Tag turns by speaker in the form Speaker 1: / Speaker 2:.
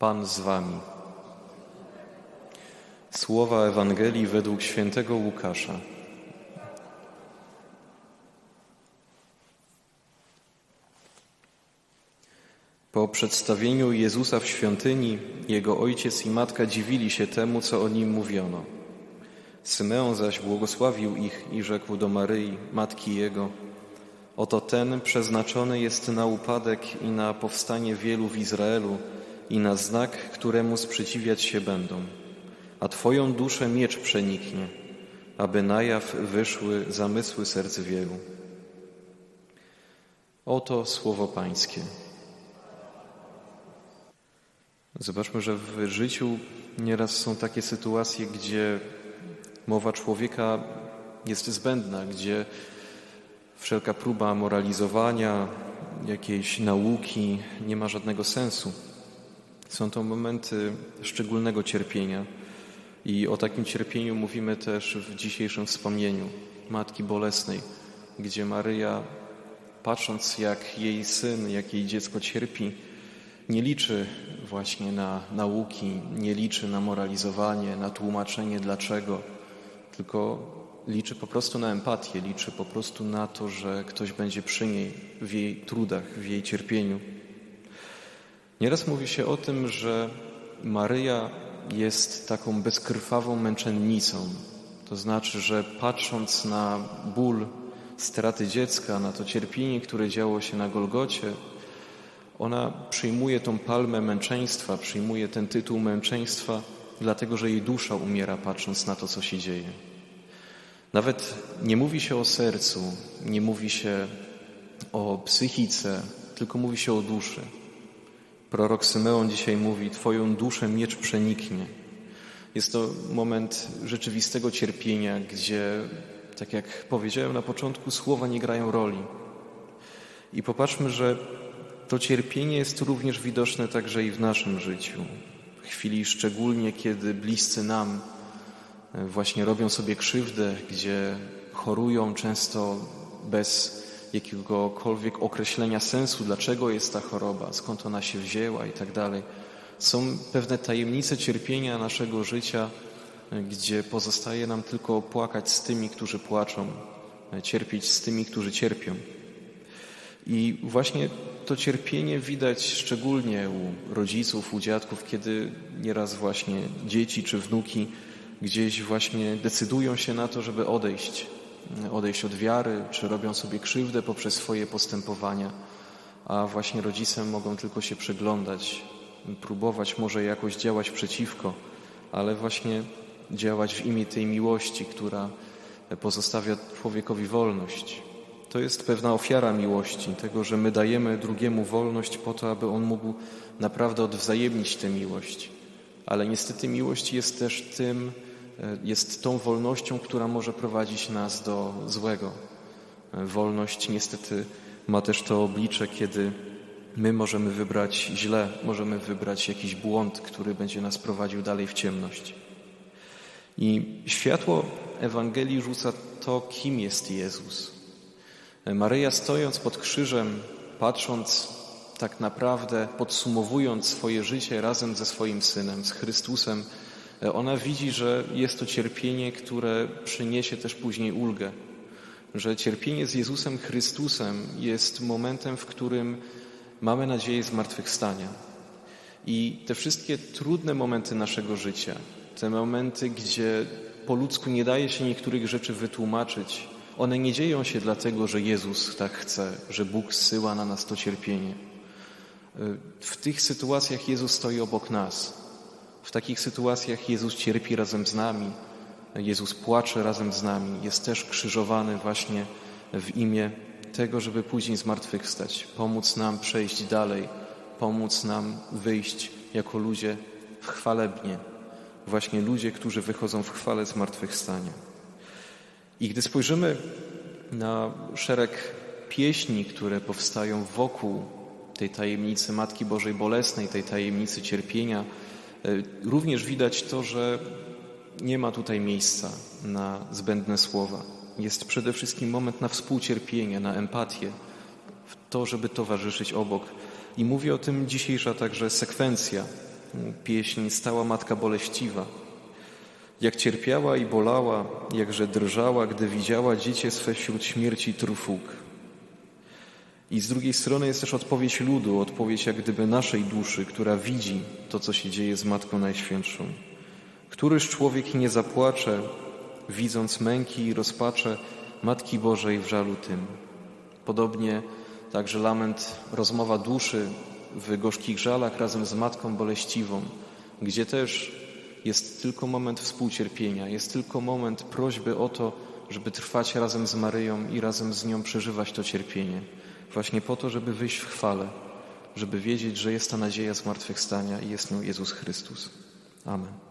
Speaker 1: Pan z wami. Słowa Ewangelii według świętego Łukasza. Po przedstawieniu Jezusa w świątyni, jego ojciec i matka dziwili się temu, co o nim mówiono. Symeon zaś błogosławił ich i rzekł do Maryi, matki jego: Oto ten przeznaczony jest na upadek i na powstanie wielu w Izraelu i na znak, któremu sprzeciwiać się będą. A Twoją duszę miecz przeniknie, aby na jaw wyszły zamysły serc wielu. Oto słowo Pańskie. Zobaczmy, że w życiu nieraz są takie sytuacje, gdzie mowa człowieka jest zbędna, gdzie wszelka próba moralizowania, jakiejś nauki nie ma żadnego sensu. Są to momenty szczególnego cierpienia i o takim cierpieniu mówimy też w dzisiejszym wspomnieniu Matki Bolesnej, gdzie Maryja, patrząc jak jej syn, jak jej dziecko cierpi, nie liczy właśnie na nauki, nie liczy na moralizowanie, na tłumaczenie dlaczego, tylko liczy po prostu na empatię, liczy po prostu na to, że ktoś będzie przy niej w jej trudach, w jej cierpieniu. Nieraz mówi się o tym, że Maryja jest taką bezkrwawą męczennicą. To znaczy, że patrząc na ból straty dziecka, na to cierpienie, które działo się na Golgocie, ona przyjmuje tą palmę męczeństwa, przyjmuje ten tytuł męczeństwa, dlatego że jej dusza umiera, patrząc na to, co się dzieje. Nawet nie mówi się o sercu, nie mówi się o psychice, tylko mówi się o duszy. Prorok Symeon dzisiaj mówi: Twoją duszę miecz przeniknie. Jest to moment rzeczywistego cierpienia, gdzie, tak jak powiedziałem na początku, słowa nie grają roli. I popatrzmy, że to cierpienie jest również widoczne także i w naszym życiu. W chwili szczególnie, kiedy bliscy nam właśnie robią sobie krzywdę, gdzie chorują często bez jakiegokolwiek określenia sensu, dlaczego jest ta choroba, skąd ona się wzięła i tak dalej. Są pewne tajemnice cierpienia naszego życia, gdzie pozostaje nam tylko płakać z tymi, którzy płaczą, cierpieć z tymi, którzy cierpią. I właśnie to cierpienie widać szczególnie u rodziców, u dziadków, kiedy nieraz właśnie dzieci czy wnuki gdzieś właśnie decydują się na to, żeby odejść, odejść od wiary, czy robią sobie krzywdę poprzez swoje postępowania, a właśnie rodzice mogą tylko się przyglądać, próbować może jakoś działać przeciwko, ale właśnie działać w imię tej miłości, która pozostawia człowiekowi wolność. To jest pewna ofiara miłości, tego, że my dajemy drugiemu wolność po to, aby on mógł naprawdę odwzajemnić tę miłość. Ale niestety miłość jest też tym, jest tą wolnością, która może prowadzić nas do złego. Wolność niestety ma też to oblicze, kiedy my możemy wybrać źle, możemy wybrać jakiś błąd, który będzie nas prowadził dalej w ciemność. I światło Ewangelii rzuca to, kim jest Jezus. Maryja stojąc pod krzyżem, patrząc tak naprawdę, podsumowując swoje życie razem ze swoim synem, z Chrystusem, ona widzi, że jest to cierpienie, które przyniesie też później ulgę. Że cierpienie z Jezusem Chrystusem jest momentem, w którym mamy nadzieję zmartwychwstania. I te wszystkie trudne momenty naszego życia, te momenty, gdzie po ludzku nie daje się niektórych rzeczy wytłumaczyć, one nie dzieją się dlatego, że Jezus tak chce, że Bóg zsyła na nas to cierpienie. W tych sytuacjach Jezus stoi obok nas. W takich sytuacjach Jezus cierpi razem z nami, Jezus płacze razem z nami, jest też krzyżowany właśnie w imię tego, żeby później zmartwychwstać, pomóc nam przejść dalej, pomóc nam wyjść jako ludzie chwalebnie, właśnie ludzie, którzy wychodzą w chwale zmartwychwstania. I gdy spojrzymy na szereg pieśni, które powstają wokół tej tajemnicy Matki Bożej Bolesnej, tej tajemnicy cierpienia, również widać to, że nie ma tutaj miejsca na zbędne słowa. Jest przede wszystkim moment na współcierpienie, na empatię, w to, żeby towarzyszyć obok. I mówi o tym dzisiejsza także sekwencja pieśń Stała Matka Boleściwa. Jak cierpiała i bolała, jakże drżała, gdy widziała dziecię swe wśród śmierci trufuk. I z drugiej strony jest też odpowiedź ludu, odpowiedź jak gdyby naszej duszy, która widzi to, co się dzieje z Matką Najświętszą. Któryż człowiek nie zapłacze, widząc męki i rozpacze Matki Bożej w żalu tym. Podobnie także lament, rozmowa duszy w gorzkich żalach razem z Matką Boleściwą, gdzie też jest tylko moment współcierpienia, jest tylko moment prośby o to, żeby trwać razem z Maryją i razem z nią przeżywać to cierpienie. Właśnie po to, żeby wyjść w chwale, żeby wiedzieć, że jest ta nadzieja zmartwychwstania i jest nią Jezus Chrystus. Amen.